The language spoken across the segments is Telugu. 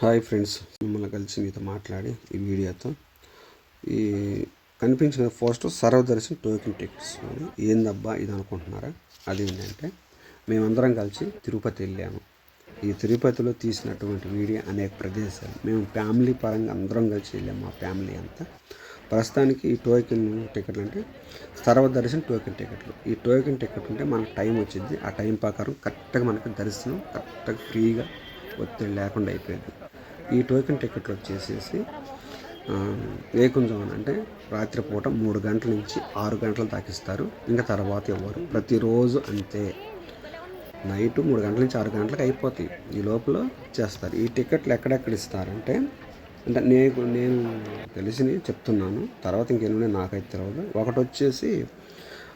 హాయ్ ఫ్రెండ్స్ మిమ్మల్ని కలిసి మీతో మాట్లాడి ఈ వీడియోతో. ఈ కనిపించిన పోస్ట్ సర్వదర్శన్ టోకెన్ టికెట్స్ అని ఏందబ్బా ఇది అనుకుంటున్నారా? అది ఏంటంటే మేమందరం కలిసి తిరుపతి వెళ్ళాము. ఈ తిరుపతిలో తీసినటువంటి వీడియో అనేక ప్రదేశాలు. మేము ఫ్యామిలీ పరంగా అందరం కలిసి వెళ్ళాము మా ఫ్యామిలీ అంతా. ప్రస్తుతానికి ఈ టోకెన్ టికెట్లు అంటే సర్వదర్శన్ టోకెన్ టికెట్లు. ఈ టోకెన్ టికెట్ ఉంటే మనకు టైం వచ్చింది. ఆ టైం ప్రకారం కరెక్ట్గా మనకి దర్శనం కరెక్ట్గా ఫ్రీగా ఒత్తిడి లేకుండా అయిపోయింది. ఈ టోకెన్ టికెట్లు వచ్చేసేసి అని అంటే రాత్రిపూట మూడు గంటల నుంచి ఆరు గంటలు తాకిస్తారు ఇంకా తర్వాత ఇవ్వరు ప్రతిరోజు అంతే. నైట్ మూడు గంటల నుంచి ఆరు గంటలకు అయిపోతాయి. ఈ లోపల చేస్తారు. ఈ టికెట్లు ఎక్కడెక్కడ ఇస్తారంటే అంటే నేను నేను తెలిసి చెప్తున్నాను. తర్వాత ఇంకెన్ని నాకైతే తెలియదు ఒకటి వచ్చేసి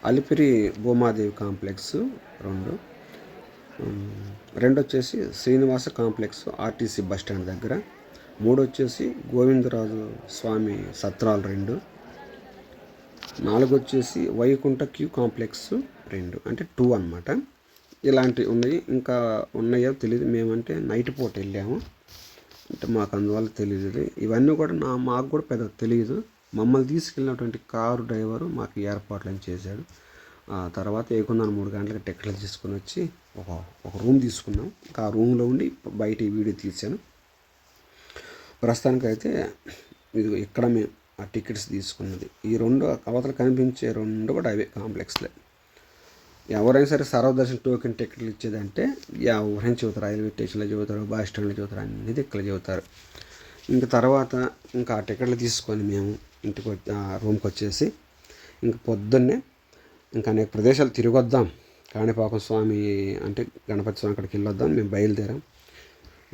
అలిపిరి భూమాదేవి కాంప్లెక్స్ రెండు. రెండు వచ్చేసి Srinivasa complex RTC bus stand దగ్గర. మూడు వచ్చేసి గోవిందరాజు స్వామి సత్రాలు రెండు. నాలుగు వచ్చేసి వైకుంఠ క్యూ కాంప్లెక్స్ రెండు. అంటే టూ అనమాట ఇలాంటివి ఉన్నాయి. ఇంకా ఉన్నాయో తెలియదు మేమంటే నైట్ పూట వెళ్ళాము. అంటే మాకు అందువల్ల తెలియదు ఇవన్నీ కూడా నా మాకు కూడా పెద్ద తెలియదు మమ్మల్ని తీసుకెళ్ళినటువంటి కారు డ్రైవరు మాకు ఏర్పాట్లను చేశాడు. తర్వాత ఏకున్నాను మూడు గంటలకు టికెట్లు తీసుకొని వచ్చి ఒక ఒక రూమ్ తీసుకున్నాం. ఆ రూమ్లో ఉండి బయట ఈ వీడియో తీసాను ప్రస్తుతానికి అయితే ఇది ఇక్కడ మేము ఆ టికెట్స్ తీసుకున్నది. ఈ రెండు అవతల కనిపించే రెండు కూడా అవే కాంప్లెక్స్లే. ఎవరైనా సరే సర్వదర్శన టోకెన్ టికెట్లు ఇచ్చేదంటే ఎవరైనా చెబుతారు. రైల్వే స్టేషన్లో చెబుతారు బస్ స్టాండ్లో చెబుతారు అన్ని ఇక్కడ చెబుతారు. ఇంకా తర్వాత ఇంకా ఆ టికెట్లు తీసుకొని మేము ఇంటికి రూమ్కి వచ్చేసి ఇంక పొద్దున్నే ఇంకా అనేక ప్రదేశాలు తిరిగొద్దాం. కాణిపాకం స్వామి అంటే గణపతి స్వామి అక్కడికి వెళ్ళొద్దాం మేము బయలుదేరాం.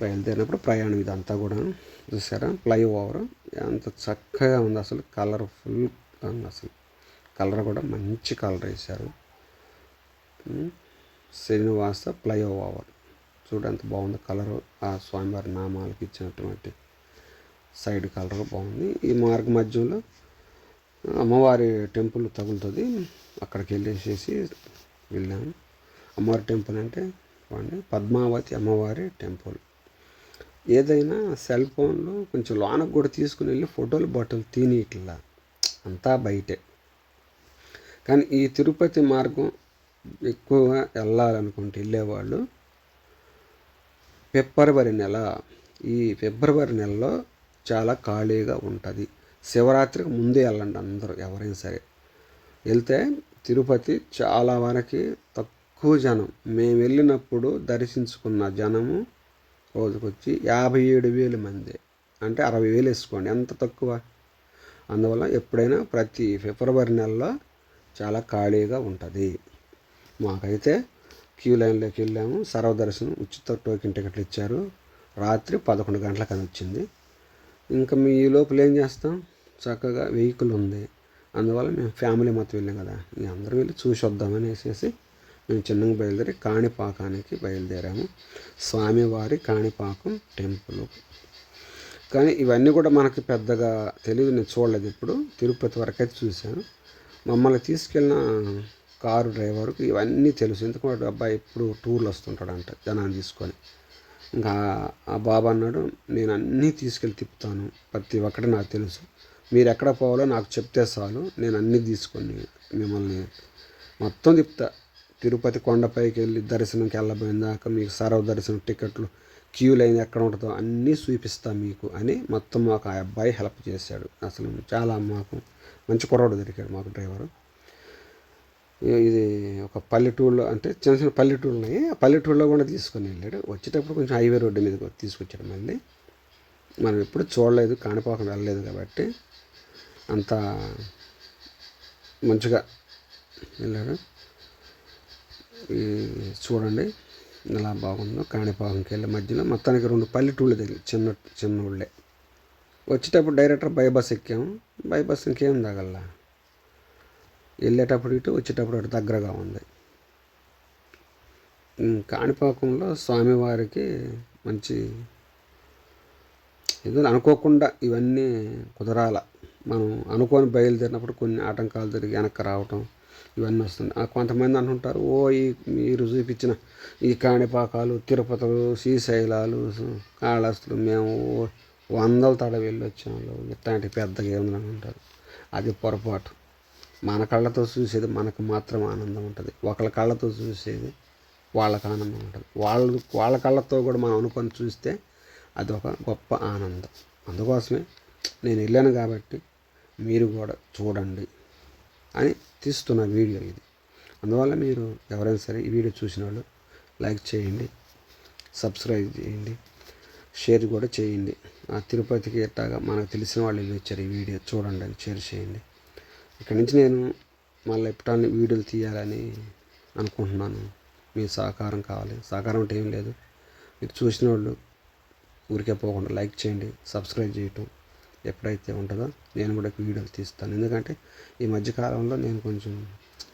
బయలుదేరినప్పుడు ప్రయాణం ఇదంతా కూడా చూసారా? ఫ్లైఓవర్. ఎంత చక్కగా ఉంది అసలు. కలర్ఫుల్ ఉంది అసలు. కలర్ కూడా మంచి కలర్ వేశారు. శ్రీనివాస ఫ్లైఓవర్. చూడంత బాగుంది కలరు. ఆ స్వామివారి నామాలకి ఇచ్చినటువంటి సైడ్ కలర్ బాగుంది. ఈ మార్గ మధ్యంలో అమ్మవారి టెంపుల్ తగులుతుంది. అక్కడికి వెళ్ళేసేసి వెళ్ళాము అమ్మవారి టెంపుల్ అంటే పద్మావతి అమ్మవారి టెంపుల్. ఏదైనా సెల్ ఫోన్లో కొంచెం లోనకు కూడా తీసుకుని వెళ్ళి ఫోటోలు బట్టలు తిని ఇట్లా. అంతా బయటే. కానీ ఈ తిరుపతి మార్గం ఎక్కువగా వెళ్ళాలనుకుంటే వెళ్ళేవాళ్ళు ఫిబ్రవరి నెల. ఈ ఫిబ్రవరి నెలలో చాలా ఖాళీగా ఉంటుంది. శివరాత్రికి ముందే వెళ్ళండి అందరూ ఎవరైనా సరే. వెళ్తే తిరుపతి చాలా వరకు తక్కువ జనం. మేము వెళ్ళినప్పుడు దర్శించుకున్న జనము రోజుకొచ్చి యాభై ఏడు వేలు మంది. అంటే అరవై వేలు వేసుకోండి. ఎంత తక్కువ? అందువల్ల ఎప్పుడైనా ప్రతి ఫిబ్రవరి నెలలో చాలా ఖాళీగా ఉంటుంది. మాకైతే క్యూ లైన్లోకి వెళ్ళాము. సర్వదర్శనం ఉచిత టోకెన్ టికెట్లు ఇచ్చారు. రాత్రి పదకొండు గంటలకు అని వచ్చింది. ఇంకా మీ లోపల ఏం చేస్తాం? చక్కగా వెహికల్ ఉంది. అందువల్ల మేము ఫ్యామిలీ మొత్తం వెళ్ళాం కదా. అందరూ వెళ్ళి చూసి వద్దామని వేసేసి మేము చిన్నగా బయలుదేరి కాణిపాకానికి బయలుదేరాము. స్వామివారి కాణిపాకం టెంపుల్. కానీ ఇవన్నీ కూడా మనకి పెద్దగా తెలియదు నేను చూడలేదు ఇప్పుడు తిరుపతి వరకు అయితే చూశాను. మమ్మల్ని తీసుకెళ్ళిన కారు డ్రైవర్కి ఇవన్నీ తెలుసు. ఎందుకంటే అబ్బాయి ఇప్పుడు టూర్లు వస్తుంటాడంట జనాన్ని తీసుకొని. ఇంకా ఆ బాబా అన్నాడు నేను అన్నీ తీసుకెళ్ళి తిప్పుతాను. ప్రతి ఒక్కటి నాకు తెలుసు. మీరు ఎక్కడ పోవాలో నాకు చెప్తే చాలు. నేను అన్నీ తీసుకొని మిమ్మల్ని మొత్తం తిప్పుతా. తిరుపతి కొండపైకి వెళ్ళి దర్శనంకి వెళ్ళబోయిన దాకా మీకు సర్వ దర్శనం టికెట్లు క్యూ లైన్ ఎక్కడ ఉంటుందో అన్నీ చూపిస్తా మీకు అని మొత్తం మాకు ఆ అబ్బాయి హెల్ప్ చేశాడు. అసలు చాలా మాకు మంచి కుర్రాడు దొరికాడు మాకు డ్రైవరు. ఇది ఒక పల్లెటూరులో అంటే చిన్న చిన్న పల్లెటూరులు ఉన్నాయి. ఆ పల్లెటూరులో కూడా తీసుకొని వెళ్ళాడు. వచ్చేటప్పుడు కొంచెం హైవే రోడ్డు మీద తీసుకొచ్చాడు మళ్ళీ. మనం ఎప్పుడు చూడలేదు కాణిపాకం వెళ్ళలేదు కాబట్టి. అంత మంచిగా వెళ్ళాడు ఈ చూడండి ఎలా బాగుందో. కాణిపాకంకి వెళ్ళి మధ్యలో మొత్తానికి రెండు పల్లెటూళ్ళు తగిలి చిన్న చిన్న ఊళ్ళే వచ్చేటప్పుడు డైరెక్టర్ బై బస్ ఎక్కాము. బై బస్ ఇంకేం తగల వెళ్ళేటప్పుడు ఇటు వచ్చేటప్పుడు అటు దగ్గరగా ఉంది. కాణిపాకంలో స్వామివారికి మంచి ఏదో అనుకోకుండా ఇవన్నీ కుదరాల. మనం అనుకోని బయలుదేరినప్పుడు కొన్ని ఆటంకాలు జరిగి వెనక్కి రావటం ఇవన్నీ వస్తుంది. ఆ కొంతమంది అంటుంటారు ఓ ఈ మీరు చూపించిన ఈ కాణిపాకాలు తిరుపతులు శ్రీశైలాలు కాళహస్తులు మేము వందల తడ వెళ్ళి వాళ్ళు ఇట్లాంటి పెద్దగా ఏముందని అంటారు. అది పొరపాటు. మన కళ్ళతో చూసేది మనకు మాత్రం ఆనందం ఉంటుంది. ఒకళ్ళ కళ్ళతో చూసేది వాళ్ళకి ఆనందం ఉంటుంది. వాళ్ళు వాళ్ళ కళ్ళతో కూడా మనం అనుకొని చూస్తే అది ఒక గొప్ప ఆనందం. అందుకోసమే నేను వెళ్ళాను కాబట్టి మీరు కూడా చూడండి అని తీస్తున్న వీడియో ఇది. అందువల్ల మీరు ఎవరైనా సరే ఈ వీడియో చూసిన వాళ్ళు లైక్ చేయండి సబ్స్క్రైబ్ చేయండి షేర్ కూడా చేయండి. ఆ తిరుపతికి ఎట్టాగా మనకు తెలిసిన వాళ్ళు వచ్చారు ఈ వీడియో చూడండి అని షేర్ చేయండి. ఇక్కడ నుంచి నేను మళ్ళీ ఎప్పుడన్నా వీడియోలు తీయాలని అనుకుంటున్నాను. మీ సహకారం కావాలి. సహకారం అంటే ఏం లేదు. మీరు చూసిన వాళ్ళు ఊరికే పోకుండా లైక్ చేయండి సబ్స్క్రైబ్ చేయటం ఎప్పుడైతే ఉంటుందో నేను కూడా వీడియోలు తీస్తాను. ఎందుకంటే ఈ మధ్యకాలంలో నేను కొంచెం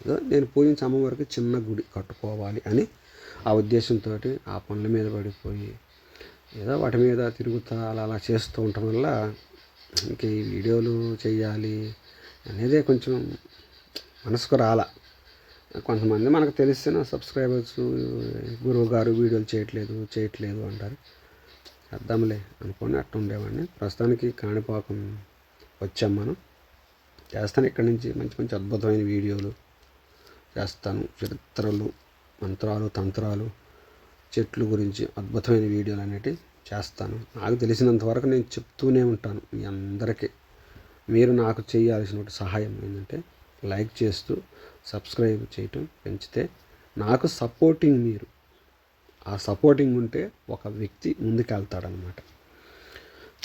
ఏదో నేను పూజించే అమ్మవారికి చిన్న గుడి కట్టుకోవాలి అని ఆ ఉద్దేశంతో ఆ పనుల మీద పడిపోయి ఏదో వాటి మీద తిరుగుతా అలా అలా చేస్తూ ఉండటం వల్ల ఇంక ఈ వీడియోలు చేయాలి అనేదే కొంచెం మనసుకు రాల. కొంతమంది మనకు తెలిసిన సబ్స్క్రైబర్స్ గురువు గారు వీడియోలు చేయట్లేదు చేయట్లేదు అంటారు. చేద్దాంలే అనుకొని అట్ట ఉండేవాడిని ప్రస్తుతానికి కాణిపాకం వచ్చాం మనం. చేస్తాను ఇక్కడి నుంచి మంచి మంచి అద్భుతమైన వీడియోలు. చేస్తాను చరిత్రలు మంత్రాలు తంత్రాలు చెట్లు గురించి అద్భుతమైన వీడియోలు అనేటివి చేస్తాను. నాకు తెలిసినంత వరకు నేను చెప్తూనే ఉంటాను మీ అందరికీ. మీరు నాకు చేయాల్సిన సహాయం ఏంటంటే లైక్ చేస్తూ సబ్స్క్రైబ్ చేయటం పెంచితే నాకు సపోర్టింగ్ మీరు. ఆ సపోర్టింగ్ ఉంటే ఒక వ్యక్తి ముందుకెళ్తాడనమాట.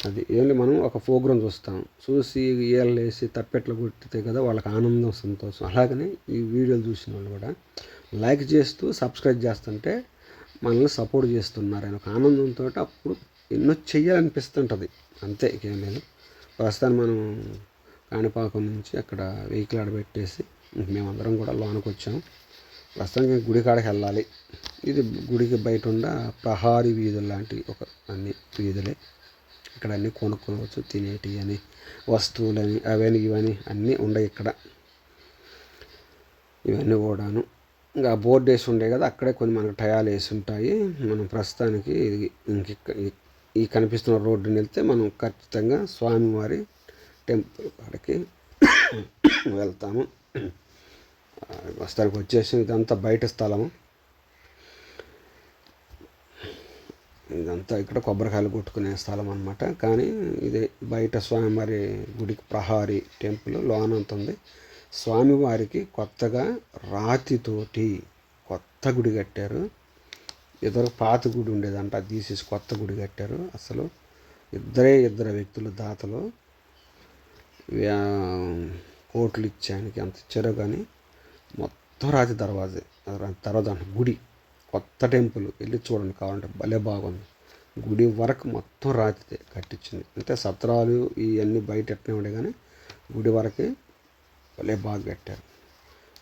అది ఏంటి మనం ఒక ప్రోగ్రాం చూస్తాం. చూసి ఏళ్ళు వేసి తప్పెట్లు కొట్టితే కదా వాళ్ళకి ఆనందం సంతోషం. అలాగనే ఈ వీడియోలు చూసిన వాళ్ళు కూడా లైక్ చేస్తూ సబ్స్క్రైబ్ చేస్తుంటే మనల్ని సపోర్ట్ చేస్తున్నారు. అని ఒక ఆనందంతో అప్పుడు ఎన్నో చెయ్యాలనిపిస్తుంటుంది. అంతే ఇంకేం లేదు. ప్రస్తుతాన్ని మనం కాణిపాకం నుంచి అక్కడ వెహికల్ ఆడబెట్టేసి మేమందరం కూడా లోనికి వచ్చాము ప్రస్తుతానికి గుడి కాడకి వెళ్ళాలి. ఇది గుడికి బయట ఉన్న ప్రహారీ వీధులు లాంటి ఒక అన్ని వీధులే. ఇక్కడ అన్నీ కొనుక్కోవచ్చు తినేటి అని వస్తువులని అవని ఇవని అన్నీ ఉండవు ఇక్కడ. ఇవన్నీ కూడాను. ఇంకా బోర్డు వేసి ఉండే కదా అక్కడే కొన్ని మనకు టయాలు వేసి ఉంటాయి. మనం ప్రస్తుతానికి ఇంక ఈ కనిపిస్తున్న రోడ్డుని వెళ్తే మనం ఖచ్చితంగా స్వామివారి టెంపుల్ కాడికి వెళ్తాము. ప్రస్తుతానికి వచ్చేసి ఇదంతా బయట స్థలము. ఇదంతా ఇక్కడ కొబ్బరికాయలు కొట్టుకునే స్థలం అనమాట కానీ ఇది బయట స్వామివారి గుడికి ప్రహారీ టెంపుల్ లోనంత ఉంది. స్వామివారికి కొత్తగా రాతితోటి కొత్త గుడి కట్టారు. ఇద్దరు పాత గుడి ఉండేదంట అది తీసేసి కొత్త గుడి కట్టారు. అసలు ఇద్దరే ఇద్దరు వ్యక్తులు దాతలు. కోట్లు ఇచ్చానికి అంత ఇచ్చారో కానీ మొత్తం రాతి దర్వాజే. తర్వాత గుడి. కొత్త టెంపుల్ వెళ్ళి చూడండి కావాలంటే భలే బాగుంది. గుడి వరకు మొత్తం రాతితే కట్టించింది. అంటే సత్రాలు ఇవన్నీ బయట ఎట్టనే ఉండే కానీ గుడి వరకే భలే బాగా కట్టారు.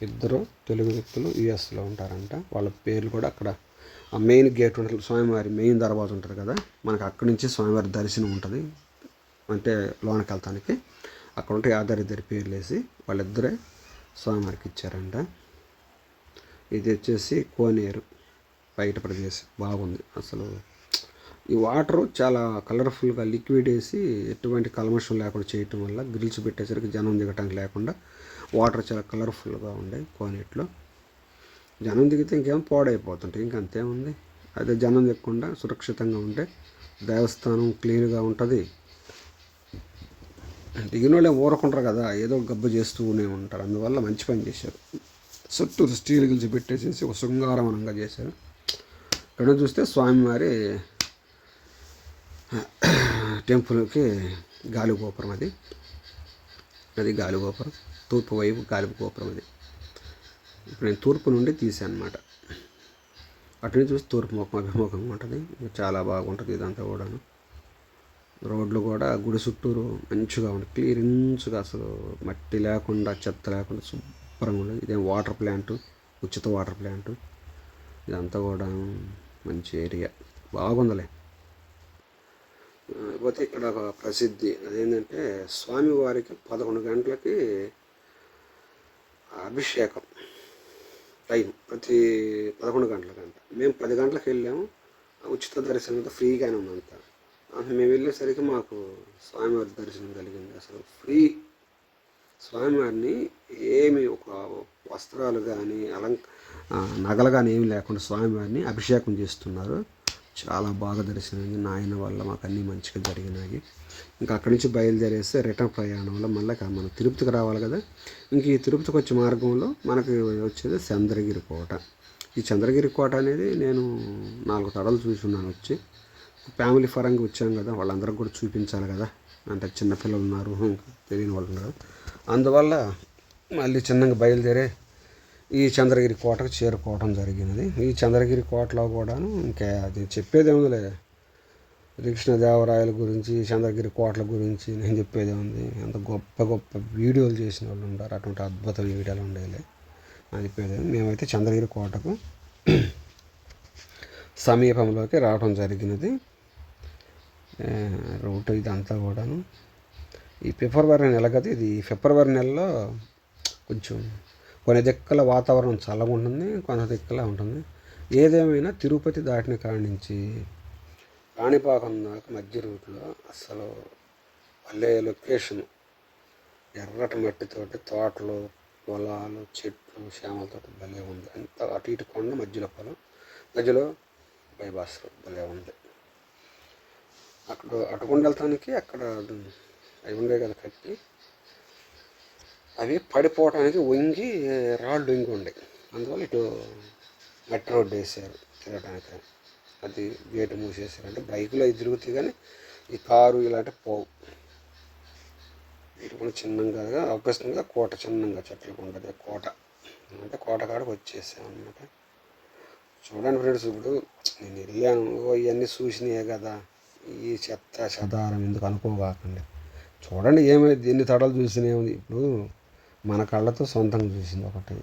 ఇద్దరు తెలుగు వ్యక్తులు యుఎస్లో ఉంటారంట. వాళ్ళ పేర్లు కూడా అక్కడ ఆ మెయిన్ గేట్ ఉంటుంది స్వామివారి మెయిన్ దర్వాజ ఉంటుంది కదా. మనకు అక్కడి నుంచి స్వామివారి దర్శనం ఉంటుంది. అంటే లోనకి వెళ్తానికి. అక్కడ ఉంటే ఆధార్ ఇద్దరి పేర్లు వేసి వాళ్ళిద్దరే స్వామివారికి ఇచ్చారంట. ఇది వచ్చేసి కోనేరు. బయట ప్రదేశం బాగుంది. అసలు ఈ వాటర్ చాలా కలర్ఫుల్గా లిక్విడ్ వేసి ఎటువంటి కల్మషం లేకుండా చేయటం వల్ల గ్రిల్స్ పెట్టేసరికి జనం దిగటానికి లేకుండా వాటర్ చాలా కలర్ఫుల్గా ఉండే కోనేట్లో జనం దిగితే ఇంకేం పాడైపోతుంటాయి. ఇంకంతేముంది అదే జనం దిగకుండా సురక్షితంగా ఉంటే దేవస్థానం క్లీన్గా ఉంటుంది. దిగిన వాళ్ళే ఊరకుంటారు కదా ఏదో గబ్బు చేస్తూనే ఉంటారు. అందువల్ల మంచి పని చేశారు. చుట్టూ స్టీల్ గిల్చి పెట్టేసేసి ఒక శృంగారవనంగా చేశారు. ఇక్కడ చూస్తే స్వామివారి టెంపుల్కి గాలిగోపురం అది. అది గాలిగోపురం తూర్పు వైపు గాలి గోపురం అది. ఇప్పుడు నేను తూర్పు నుండి తీసాను అనమాట అటు నుంచి చూసి తూర్పు ముఖం అభిముఖంగా ఉంటుంది. చాలా బాగుంటుంది ఇదంతా కూడాను. రోడ్లు కూడా గుడి చుట్టూరు మంచిగా ఉంటుంది క్లియరెన్స్గా అసలు మట్టి లేకుండా చెత్త లేకుండా శుభ్రంగా ఉంది. ఇదేం వాటర్ ప్లాంట్? ఉచిత వాటర్ ప్లాంట్. ఇదంతా కూడా మంచి ఏరియా. బాగుందిలే. పోతే ఇక్కడ ఒక ప్రసిద్ధి అదేంటంటే స్వామివారికి పదకొండు గంటలకి అభిషేకం టైం ప్రతి పదకొండు గంటల గంట. మేము పది గంటలకు వెళ్ళాము. ఉచిత దర్శనం అంతా ఫ్రీగానే ఉందంతా మేము వెళ్ళేసరికి మాకు స్వామివారి దర్శనం కలిగింది. అసలు ఫ్రీ స్వామివారిని ఏమి ఒక వస్త్రాలు కానీ అలంక నగలు కానీ ఏమి లేకుండా స్వామివారిని అభిషేకం చేస్తున్నారు. చాలా బాగా దర్శనమైంది. నాయన వల్ల మాకు అన్నీ మంచిగా జరిగినాయి. ఇంకా అక్కడి నుంచి బయలుదేరేస్తే రిటర్న్ ప్రయాణంలో మళ్ళీ మనం తిరుపతికి రావాలి కదా. ఇంక ఈ తిరుపతికి వచ్చే మార్గంలో మనకి వచ్చేది చంద్రగిరి కోట. ఈ చంద్రగిరి కోట అనేది నేను నాలుగు తడలు చూసి ఉన్నాను. వచ్చి ఫ్యామిలీ పరంగా వచ్చాం కదా. వాళ్ళందరికి కూడా చూపించాలి కదా. అంటే చిన్నపిల్లలు ఉన్నారు ఇంకా తెలియని వాళ్ళు ఉన్నారు. అందువల్ల మళ్ళీ చిన్నగా బయలుదేరే ఈ చంద్రగిరి కోటకు చేరుకోవడం జరిగినది. ఈ చంద్రగిరి కోటలో కూడాను ఇంకా అది చెప్పేదేముందిలే కృష్ణదేవరాయల గురించి చంద్రగిరి కోటల గురించి నేను చెప్పేది ఉంది అంత గొప్ప గొప్ప వీడియోలు చేసిన వాళ్ళు ఉంటారు అటువంటి అద్భుత వీడియోలు ఉండేలే. అని చెప్పేది మేమైతే చంద్రగిరి కోటకు సమీపంలోకి రావడం జరిగినది. రూట్ ఇదంతా కూడాను ఈ ఫిబ్రవరి నెల కదా ఇది ఫిబ్రవరి నెలలో కొంచెం కొన్ని దిక్కల వాతావరణం చల్లగా ఉంటుంది కొన్ని దిక్కల ఉంటుంది. ఏదేమైనా తిరుపతి దాటిన కాడి నుంచి కాణిపాకం దాకా మధ్య రూట్లో అసలు భలే లొకేషన్. ఎర్రటి మట్టితోటి తోటలు పొలాలు చెట్లు శ్యామలతో భలే ఉంది. అంత అటు ఇటు కొండ మధ్యలో పొలం మధ్యలో బైపాస్ భలే ఉంది. అక్కడ అటుకుండా వెళ్తానికి అక్కడ అవి ఉండే కదా కట్టి అవి పడిపోవడానికి వంగి రాళ్ళు వంగి ఉండే. అందువల్ల ఇటు మట్టి రోడ్డు వేసారు తిరగడానికి అది గేటు మూసేసారు అంటే బైకులో అవి తిరుగుతాయి కానీ ఈ కారు ఇలాంటి పోవు. ఇటు కూడా చిన్నగా అవకాశంగా కోట చిన్నగా చెట్లకు ఉంటుంది కోట. అంటే కోట కాడకు వచ్చేసామన్నమాట చూడండి ఫ్రెండ్స్ ఇప్పుడు నేను వెళ్ళాను. ఇవన్నీ చూసినాయే కదా. ఈ చెత్త చెదారం ఎందుకు అనుకోగాకండి చూడండి ఏమైంది ఎన్ని తడలు చూసినా ఏముంది ఇప్పుడు మన కళ్ళతో సొంతంగా చూసింది ఒకటి.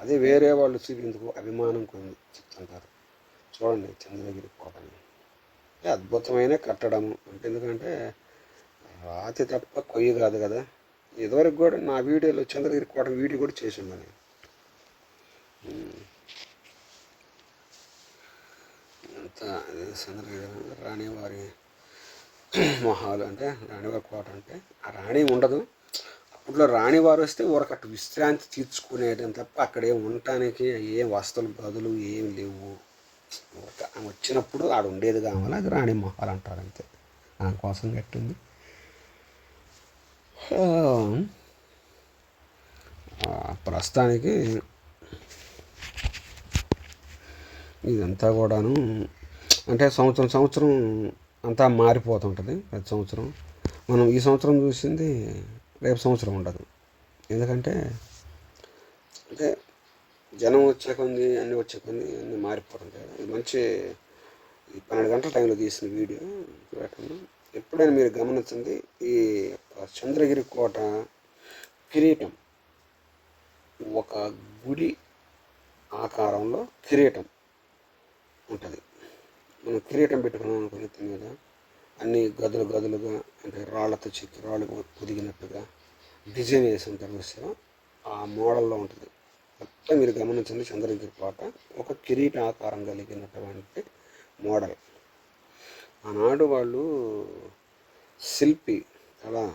అదే వేరే వాళ్ళు చూపించుకో అభిమానం కొన్ని చెప్తుంటారు చూడండి చంద్రగిరి కోటని. అద్భుతమైన కట్టడము అంటే ఎందుకంటే రాతి తప్ప కొయ్యి కాదు కదా. ఇదివరకు కూడా నా వీడియోలో చంద్రగిరి కోట వీడియో కూడా చేసి ఉన్నాను అంతా అదే చంద్రగిరి రాణివారి మొహాలు అంటే రాణివారి కోట అంటే ఆ రాణి ఉండదు. అప్పట్లో రాణివారు వస్తే ఊరకట్టు విశ్రాంతి తీర్చుకునేయడం తప్ప అక్కడ ఏం ఉండటానికి ఏ వస్తువులు గదులు ఏం లేవు. ఊరక ఆమె వచ్చినప్పుడు ఆడ ఉండేది కావాలి? అది రాణి మొహాలు అంటారు అంతే. ఆమె కోసం కట్టింది. ప్రస్తుతానికి ఇదంతా కూడాను అంటే సంవత్సరం సంవత్సరం అంతా మారిపోతుంటుంది ప్రతి సంవత్సరం. మనం ఈ సంవత్సరం చూసింది రేపు సంవత్సరం ఉండదు. ఎందుకంటే అంటే జనం వచ్చే కొంది అన్నీ వచ్చే కొంది అన్నీ మారిపోతుంటాయి. ఇది మంచి ఈ పన్నెండు గంటల టైంలో తీసిన వీడియో చూడటం. ఎప్పుడైనా మీరు గమనించండి ఈ చంద్రగిరి కోట కిరీటం ఒక గుడి ఆకారంలో కిరీటం ఉంటుంది. మనం కిరీటం పెట్టుకున్నాం అనుకుని మీద అన్ని గదులు గదులుగా అంటే రాళ్ళతో చెక్కి రాళ్ళు పొదిగినట్టుగా డిజైన్ వేసిన తర్వాత ఆ మోడల్లో ఉంటుంది. మొత్తం మీరు గమనించండి చంద్రగిరి కోట ఒక కిరీట ఆకారం కలిగినటువంటి మోడల్. ఆనాడు వాళ్ళు శిల్పి కళ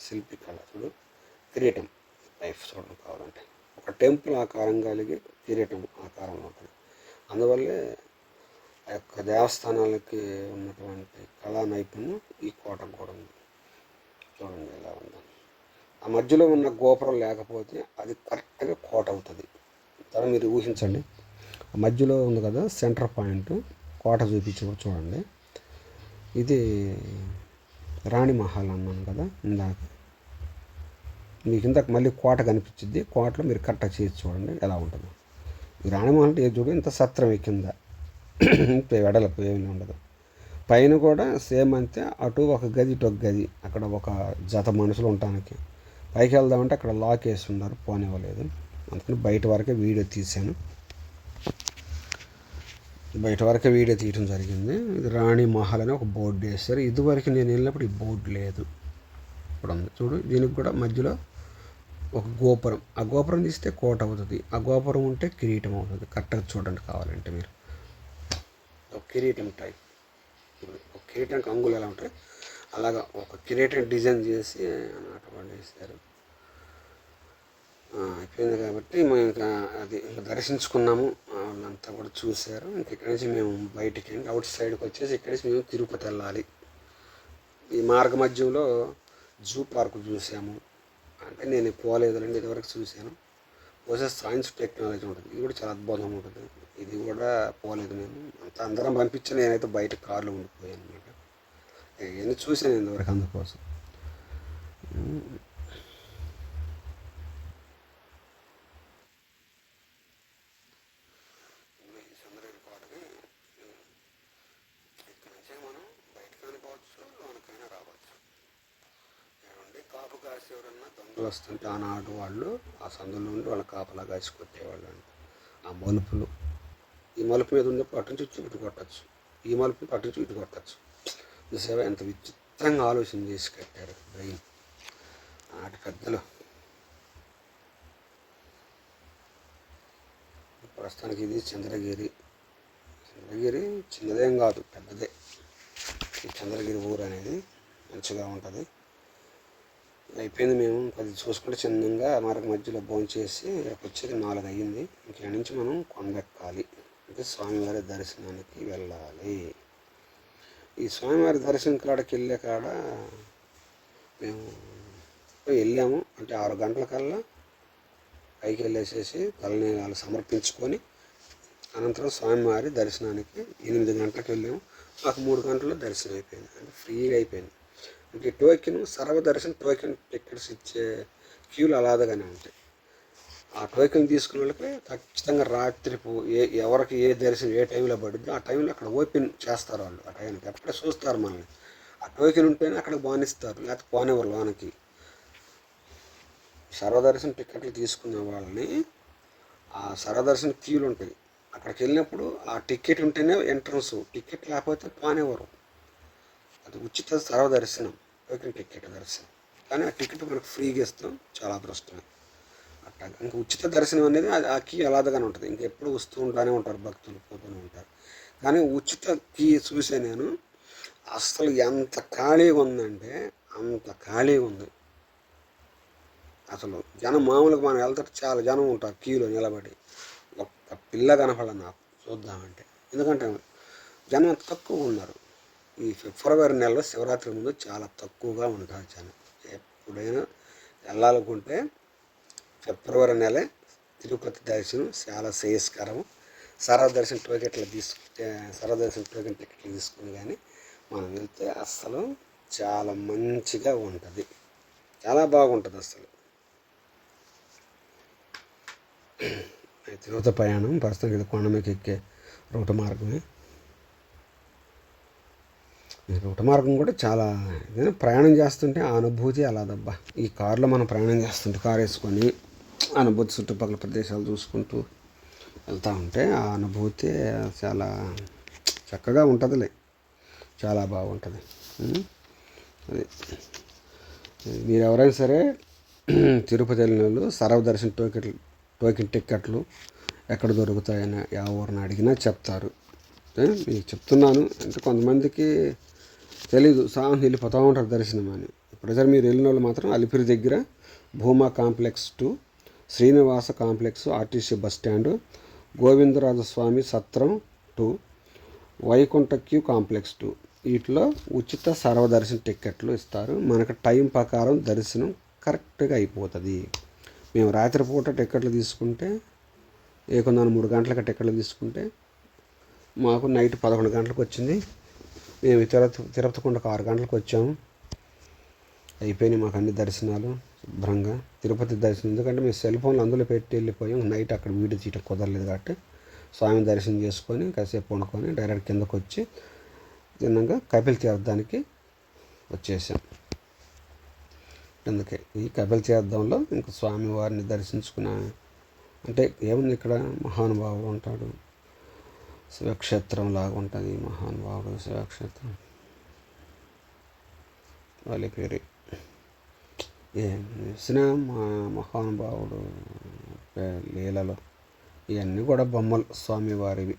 శిల్పి కళ చూడు కిరీటం లైఫ్ చూడడం కావాలంటే. ఒక టెంపుల్ ఆకారం కలిగి కిరీటం ఆకారంలో ఉంటుంది. అందువల్లే యొక్క దేవస్థానాలకి ఉన్నటువంటి కళా నైపుణ్యం ఈ కోటకు కూడా ఉంది. చూడండి ఎలా ఉందని ఆ మధ్యలో ఉన్న గోపురం లేకపోతే అది కరెక్ట్గా కోట అవుతుంది. తర్వాత మీరు ఊహించండి. ఆ మధ్యలో ఉంది కదా సెంటర్ పాయింట్ కోట చూపించి చూడండి. ఇది రాణి మహల్ అన్నాను కదా ఇందాక. మీకు ఇందాక మళ్ళీ కోట కనిపించింది. కోటలో మీరు కరెక్ట్గా చేసి చూడండి ఎలా ఉంటుందో. ఈ రాణి మహల్ అంటే చూడండి ఇంత సత్రం కింద. వెడలపు ఏమీ ఉండదు. పైన కూడా సేమ్ అంతే అటు ఒక గది ఇటు ఒక గది. అక్కడ ఒక జత మనుషులు ఉండటానికి. పైకి వెళ్దామంటే అక్కడ లాక్ వేసి ఉన్నారు పోనివ్వలేదు. అందుకని బయట వరకే వీడియో తీశాను. బయట వరకే వీడియో తీయడం జరిగింది. ఇది రాణి మహల్ అని ఒక బోర్డు వేస్తారు ఇదివరకు నేను వెళ్ళినప్పుడు ఈ బోర్డు లేదు. ఇప్పుడు ఉంది. చూడు దీనికి కూడా మధ్యలో ఒక గోపురం. ఆ గోపురం తీస్తే కోట అవుతుంది. ఆ గోపురం ఉంటే కిరీటం అవుతుంది. కరెక్ట్గా చూడండి కావాలంటే మీరు. ఒక కిరీటం టైప్ ఒక కిరీటానికి అంగులు ఎలా ఉంటాయి? అలాగా ఒక కిరీటం డిజైన్ చేసి అటువంటి వేశారు. అయిపోయింది కాబట్టి మేము ఇంకా అది ఇంకా దర్శించుకున్నాము. వాళ్ళంతా కూడా చూశారు. ఇంక ఇక్కడి నుంచి మేము బయటికి అవుట్ సైడ్కి వచ్చేసి ఇక్కడి నుంచి మేము తిరుపతి వెళ్ళాలి. ఈ మార్గ మధ్యంలో జూ పార్క్ చూసాము. అంటే నేను పోలేదులేండి ఇదివరకు చూశాను. వర్సెస్ సైన్స్ టెక్నాలజీ ఉంటుంది. ఇది కూడా చాలా అద్భుతంగా ఉంటుంది. ఇది కూడా పోలేదు నేను. అంత అందరం పంపించిన నేనైతే బయట కార్లో ఉండిపోయాను అనమాట. ఇవన్నీ చూసాను ఇంతవరకు అందుకోసం. వస్తుంటే ఆనాడు వాళ్ళు ఆ సందులో ఉండి వాళ్ళ కాపలా కాసి కొట్టేవాళ్ళు అంట. ఆ మలుపులు. ఈ మలుపు మీద ఉన్నప్పుడు అటు నుంచి ఇటు కొట్టచ్చు. ఈ మలుపు అటు నుంచి ఇటు కొట్టచ్చు. చూసావా ఎంత విచిత్రంగా ఆలోచన చేసి కట్టారు బ్రెయిన్. ఆటి పెద్దలు. ప్రస్తుతానికి ఇది చంద్రగిరి. చంద్రగిరి చిన్నదేం కాదు పెద్దదే. ఈ చంద్రగిరి ఊరు అనేది మంచిగా ఉంటుంది. అయిపోయింది మేము. అది చూసుకుంటే చిన్నంగా మరొక మధ్యలో భోంచేసి వచ్చేది నాలుగు అయ్యింది. ఇక్కడ నుంచి మనం కొండెక్కాలి. అంటే స్వామివారి దర్శనానికి వెళ్ళాలి. ఈ స్వామివారి దర్శనం కాడకి వెళ్ళే కాడ మేము వెళ్ళాము. అంటే ఆరు గంటల కల్లా పైకి వెళ్ళేసేసి తలనీలాలు సమర్పించుకొని అనంతరం స్వామివారి దర్శనానికి ఎనిమిది గంటలకు వెళ్ళాము. మాకు మూడు గంటల్లో దర్శనం అయిపోయింది. అంటే ఫ్రీగా అయిపోయింది. అంటే టోకెన్ సర్వదర్శన్ టోకెన్ టికెట్స్ ఇచ్చే క్యూలు అలాదగానే ఉంటాయి. ఆ టోకెన్ తీసుకున్న వాళ్ళకి ఖచ్చితంగా రాత్రి ఏ ఎవరికి ఏ దర్శనం ఏ టైంలో పడుద్దో ఆ టైంలో అక్కడ ఓపెన్ చేస్తారు వాళ్ళు. ఆ టైంకి అప్పుడే చూస్తారు మనల్ని. ఆ టోకెన్ ఉంటేనే అక్కడ బానిస్తారు లేకపోతే పోనేవారు లోనకి. సర్వదర్శన టికెట్లు తీసుకున్న వాళ్ళని ఆ సర్వదర్శన క్యూలు ఉంటాయి. అక్కడికి వెళ్ళినప్పుడు ఆ టికెట్ ఉంటేనే ఎంట్రన్స్ టికెట్ లేకపోతే పోనేవారు అది ఉచిత సర్వదర్శనం. టోకెన్ టికెట్ దర్శనం? కానీ ఆ టికెట్ మనకు ఫ్రీగా ఇస్తాం. చాలా అదృష్టమే. అట్లా ఇంకా ఉచిత దర్శనం అనేది ఆ కీ అలాదగానే ఉంటుంది. ఇంకెప్పుడు వస్తూ ఉంటానే ఉంటారు భక్తులు పోతూనే ఉంటారు. కానీ ఉచిత కీ చూసే నేను అసలు ఎంత ఖాళీగా ఉందంటే అంత ఖాళీగా ఉంది. అసలు జనం మామూలుగా మనం వెళ్తే చాలా జనం ఉంటారు క్యూలో నిలబడి. ఒక్క పిల్ల కనపడ నాకు. చూద్దామంటే. ఎందుకంటే జనం అంత తక్కువ ఉన్నారు. ఈ ఫిబ్రవరి నెలలో శివరాత్రి ముందు చాలా తక్కువగా ఉంటుంది జనం. ఎప్పుడైనా వెళ్ళాలనుకుంటే ఫిబ్రవరి నెల తిరుపతి దర్శనం చాలా శ్రేయస్కరం. సర్వదర్శనం టోకెట్లు తీసుకుంటే సర్వదర్శనం టోకెన్ టికెట్లు తీసుకుని కానీ మనం వెళ్తే అస్సలు చాలా మంచిగా ఉంటుంది. చాలా బాగుంటుంది అసలు. తిరుపతి ప్రయాణం ప్రస్తుతం కొండ మీద ఎక్కే రూట్ మార్గమే. రూట మార్గం కూడా చాలా ఏదైనా ప్రయాణం చేస్తుంటే ఆ అనుభూతి అలాదబ్బా. ఈ కారులో మనం ప్రయాణం చేస్తుంటే కారు వేసుకొని అనుభూతి చుట్టుపక్కల ప్రదేశాలు చూసుకుంటూ వెళ్తూ ఉంటే ఆ అనుభూతి చాలా చక్కగా ఉంటుందిలే. చాలా బాగుంటుంది. అది మీరు ఎవరైనా సరే తిరుపతి వెళ్ళిన వాళ్ళు సర్వదర్శన టోకెట్లు టోకెన్ టిక్కెట్లు ఎక్కడ దొరుకుతాయని ఎవరిని అడిగినా చెప్తారు. మీకు చెప్తున్నాను. అంటే కొంతమందికి తెలీదు సాంగ్ వెళ్ళిపోతూ ఉంటారు దర్శనం అని. ప్రజలు మీరు వెళ్ళిన వాళ్ళు మాత్రం అలిపిరి దగ్గర Bhuma complex to Srinivasa complex RTC bus stand Govindarajaswamy సత్రం to Vaikuntha queue complex to. వీటిలో ఉచిత సర్వదర్శన టిక్కెట్లు ఇస్తారు. మనకు టైం ప్రకారం దర్శనం కరెక్ట్గా అయిపోతుంది. మేము రాత్రిపూట టిక్కెట్లు తీసుకుంటే ఏకొందని మూడు గంటలకు టిక్కెట్లు తీసుకుంటే మాకు నైట్ పదకొండు గంటలకు వచ్చింది. మేము తిరుపతి తిరుపతి కొండకు ఆరు గంటలకు వచ్చాము. అయిపోయినాయి మాకు అన్ని దర్శనాలు శుభ్రంగా. తిరుపతి దర్శనం ఎందుకంటే మేము సెల్ ఫోన్లు అందులో పెట్టి వెళ్ళిపోయాం. నైట్ అక్కడ వీడియో తీయటం కుదరలేదు కాబట్టి స్వామి దర్శనం చేసుకొని కాసేపు వండుకొని డైరెక్ట్ కిందకు వచ్చి తిన్నాక కపిల్ తీర్థానికి వచ్చేసాం. అందుకే ఈ కపిల్ తీర్థంలో ఇంకా స్వామివారిని దర్శించుకున్న. అంటే ఏముంది ఇక్కడ? మహానుభావుడు ఉంటాడు. శివక్షేత్రం లాగా ఉంటుంది మహానుభావుడు శివక్షేత్రం. వాళ్ళ పేరు ఏం చూసినా మా మహానుభావుడు పే- లీలలు ఇవన్నీ కూడా బొమ్మలు స్వామివారివి.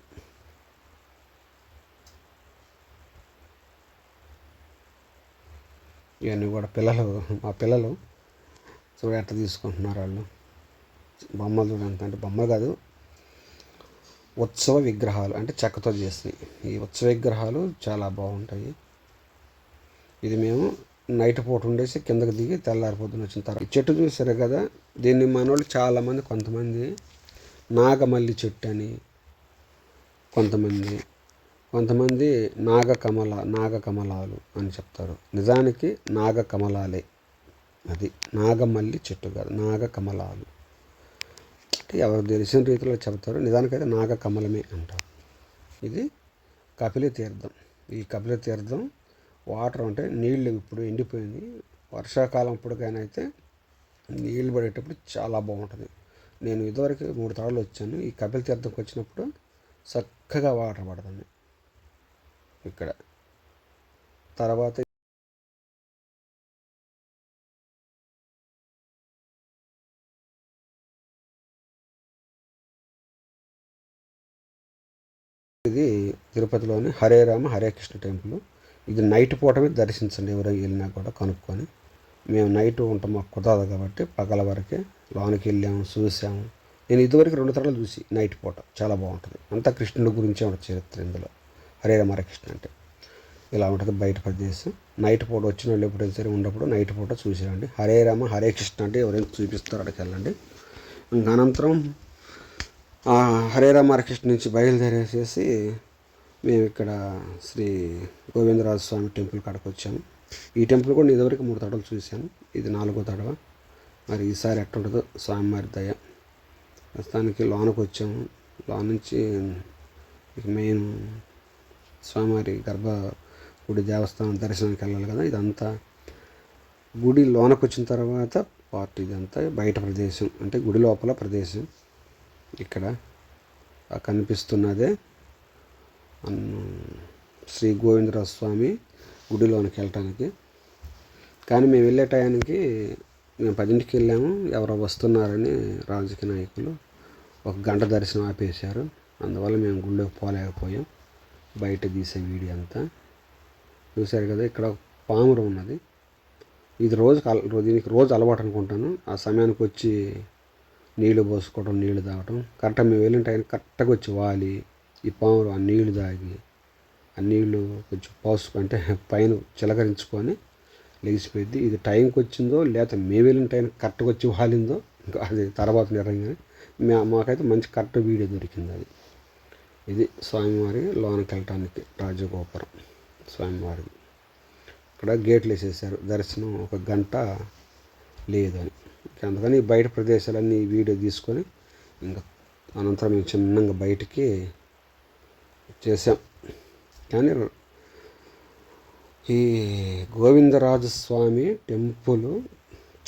ఇవన్నీ కూడా పిల్లలు మా పిల్లలు చూడ ఎట్ట తీసుకుంటున్నారు వాళ్ళు. బొమ్మలు చూడంత అంటే బొమ్మలు కాదు ఉత్సవ విగ్రహాలు అంటే చెక్కతో చేసినవి. ఈ ఉత్సవ విగ్రహాలు చాలా బాగుంటాయి. ఇది మేము నైట్ పూట ఉండేసి కిందకి దిగి తెల్లారి వచ్చిన తర్వాత. ఈ చెట్టు చూసారు కదా? దీన్ని మనోళ్ళు చాలామంది కొంతమంది నాగమల్లి చెట్టు అని కొంతమంది కొంతమంది నాగకమల నాగకమలాలు అని చెప్తారు. నిజానికి నాగకమలాలే. అది నాగమల్లి చెట్టు కాదు నాగకమలాలు. అంటే ఎవరు తెలిసిన రీతిలో చెప్తారు నిజానికైతే నాగకమలమే అంటారు. ఇది కపిలి తీర్థం. ఈ కపిలి తీర్థం వాటర్ అంటే నీళ్ళు ఇప్పుడు ఎండిపోయింది. వర్షాకాలం ఇప్పటికైనా అయితే నీళ్ళు పడేటప్పుడు చాలా బాగుంటుంది. నేను ఇదివరకు మూడు తాళ్ళు వచ్చాను. ఈ కపిల తీర్థంకి వచ్చినప్పుడు చక్కగా వాటర్ పడుతుంది. ఇక్కడ. తర్వాత ఇది తిరుపతిలోని హరే రామ హరే కృష్ణ టెంపుల్. ఇది నైట్ పూటమే దర్శించండి ఎవరో వెళ్ళినా కూడా కనుక్కొని. మేము నైట్ ఉంటాం మాకు కుదరదు కాబట్టి పగల వరకే లోనికి వెళ్ళాము చూసాము. నేను ఇదివరకు రెండు తరాలు చూసి నైట్ పూట చాలా బాగుంటుంది. అంతా కృష్ణుడి గురించే ఉంటుంది చరిత్ర ఇందులో. హరే రామ హరే కృష్ణ అంటే ఇలా ఉంటుంది బయట ప్రదేశం. నైట్ పూట వచ్చిన వాళ్ళు ఎప్పుడైనా సరే ఉన్నప్పుడు నైట్ పూట చూసేయండి. హరే రామ హరే కృష్ణ అంటే ఎవరైనా చూపిస్తారో అక్కడికి వెళ్ళండి. ఇంకా అనంతరం హరే రామ నుంచి బయలుదేరేసేసి మేము ఇక్కడ శ్రీ గోవిందరాజ స్వామి టెంపుల్ కాడకు వచ్చాము. ఈ టెంపుల్ కూడా నేను ఇదివరకు మూడు తడవలు చూశాను. ఇది నాలుగో తడవ. మరి ఈసారి ఎట్టుంటుందో స్వామివారి దయ. ప్రస్తుతానికి లోనకు వచ్చాము. లోన్ నుంచి మెయిన్ స్వామివారి గర్భ గుడి దేవస్థానం దర్శనానికి వెళ్ళాలి కదా. ఇదంతా గుడి లోనకు వచ్చిన తర్వాత పార్ట్ ఇదంతా బయట ప్రదేశం. అంటే గుడి లోపల ప్రదేశం. ఇక్కడ కనిపిస్తున్నదే. శ్రీ గోవిందరాజ స్వామి గుడిలోనికి వెళ్ళటానికి. కానీ మేము వెళ్ళే టయానికి మేము పదింటికి వెళ్ళాము. ఎవరో వస్తున్నారని రాజకీయ నాయకులు ఒక గంట దర్శనం ఆపేశారు. అందువల్ల మేము గుళ్ళోకి పోలేకపోయాం. బయట తీసే వీడియో అంతా. చూశారు కదా ఇక్కడ ఒక పామురం ఉన్నది. ఇది రోజు దీనికి రోజు అలవాటు అనుకుంటాను. ఆ సమయానికి వచ్చి నీళ్ళు పోసుకోవడం నీళ్ళు తాగటం. కరెక్ట్గా మేము వెళ్ళిన టైం కరెక్ట్గా వచ్చి వాలి. ఈ పాములు ఆ నీళ్ళు తాగి ఆ నీళ్ళు కొంచెం పోసుకు అంటే పైన చిలకరించుకొని లెగిసిపోయింది ఇది టైంకి వచ్చిందో లేకపోతే మేము వెళ్ళిన టైం కరెక్ట్గా వచ్చి వాలిందో ఇంకా అది తర్వాత నిర్ణయం కానీ మా మాకైతే మంచి కరెక్ట్ వీడియో దొరికింది అది. ఇది స్వామివారి లోనకి వెళ్ళటానికి రాజగోపురం స్వామివారిది. ఇక్కడ గేట్లు వేసేసారు. దర్శనం ఒక గంట లేదు అని. అందుకని బయట ప్రదేశాలన్నీ వీడియో తీసుకొని ఇంకా అనంతరం మేము చిన్నగా బయటికి చేసాం కానీ ఈ గోవిందరాజస్వామి టెంపుల్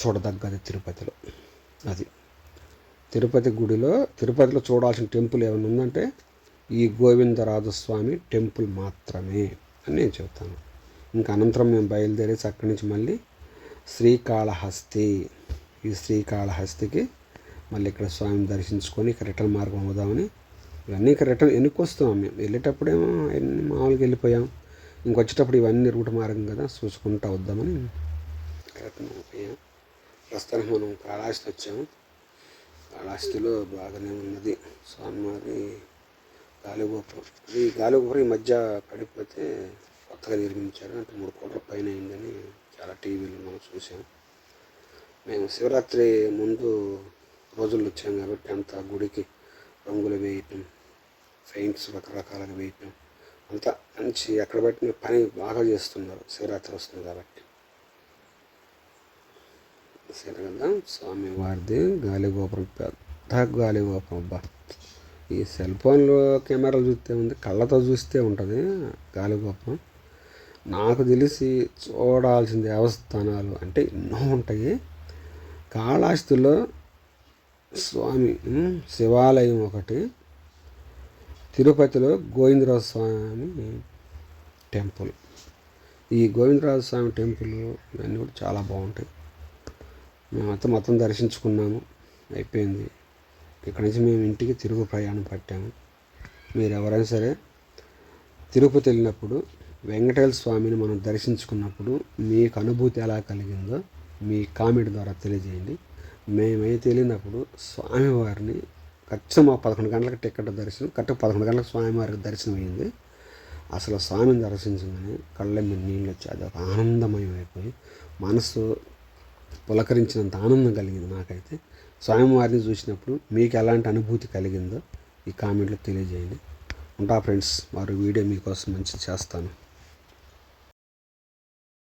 చూడదగ్గది తిరుపతిలో. అది తిరుపతి గుడిలో తిరుపతిలో చూడాల్సిన టెంపుల్ ఏమైనా ఉందంటే ఈ గోవిందరాజస్వామి టెంపుల్ మాత్రమే అని నేను చెబుతాను. ఇంకా అనంతరం మేము బయలుదేరేసి అక్కడి నుంచి మళ్ళీ శ్రీకాళహస్తి ఈ శ్రీకాళహస్తికి మళ్ళీ ఇక్కడ స్వామిని దర్శించుకొని ఇక్కడ రిటర్న్ మార్గం అవుదామని. ఇవన్నీ ఇక్కడ రిటర్న్ వెనక్కి మేము. వెళ్ళేటప్పుడేమో అన్ని మామూలుగా వెళ్ళిపోయాం. ఇంకొచ్చేటప్పుడు ఇవన్నీ రూట్ మార్గం కదా చూసుకుంటూ వద్దామని రిటర్న్ అయిపోయాం. ప్రస్తుతానికి మనం కాళహస్తి వచ్చాము. కాళహస్తిలో బాగానే ఉన్నది. స్వామివారి గాలిగోపురం. ఈ గాలిగోపురం ఈ మధ్య పడిపోతే కొత్తగా నిర్మించారు. అంటే మూడు కోట్ల పైన అయిందని చాలా టీవీలు మనం చూసాం మేము శివరాత్రి ముందు రోజుల్లో వచ్చాం కాబట్టి అంతా గుడికి రంగులు వేయటం పెయింట్స్ రకరకాలుగా వేయటం అంతా మంచి ఎక్కడ పెట్టిన పని బాగా చేస్తున్నారు. శివరాత్రి వస్తుంది కాబట్టి. సరే కదా స్వామి వారిది గాలిగోపురం పెద్ద గాలిగోపురం అబ్బా. ఈ సెల్ ఫోన్లో కెమెరాలు చూస్తే ఉంది కళ్ళతో చూస్తే ఉంటుంది గాలిగోపురం నాకు తెలిసి చూడాల్సిన దేవస్థానాలు అంటే ఎన్నో ఉంటాయి. కాళాస్తిలో స్వామి శివాలయం ఒకటి తిరుపతిలో గోవిందరాజ స్వామి టెంపుల్. ఈ గోవిందరాజ స్వామి టెంపుల్ ఇవన్నీ కూడా చాలా బాగుంటాయి. మేమంతా మొత్తం దర్శించుకున్నాము అయిపోయింది. ఇక్కడి నుంచి మేము ఇంటికి తిరుగు ప్రయాణం పట్టాము. మీరు ఎవరైనా సరే తిరుపతి వెళ్ళినప్పుడు వెంకటేశ్వర స్వామిని మనం దర్శించుకున్నప్పుడు మీకు అనుభూతి ఎలా కలిగిందో మీ కామెంట్ ద్వారా తెలియజేయండి. మేమైతే వెళ్ళినప్పుడు స్వామివారిని ఖచ్చితంగా మా పదకొండు గంటలకు టికెట్ దర్శనం కరెక్ట్ పదకొండు గంటలకు స్వామివారికి దర్శనం అయింది. అసలు స్వామిని దర్శించగానే కళ్ళ మీద నీళ్ళు వచ్చి అది ఒక ఆనందమయం అయిపోయి మనసు పులకరించినంత ఆనందం కలిగింది నాకైతే. స్వామివారిని చూసినప్పుడు మీకు ఎలాంటి అనుభూతి కలిగిందో ఈ కామెంట్లో తెలియజేయండి. ఉంటా ఫ్రెండ్స్ వారు వీడియో మీకోసం మంచి చేస్తాను.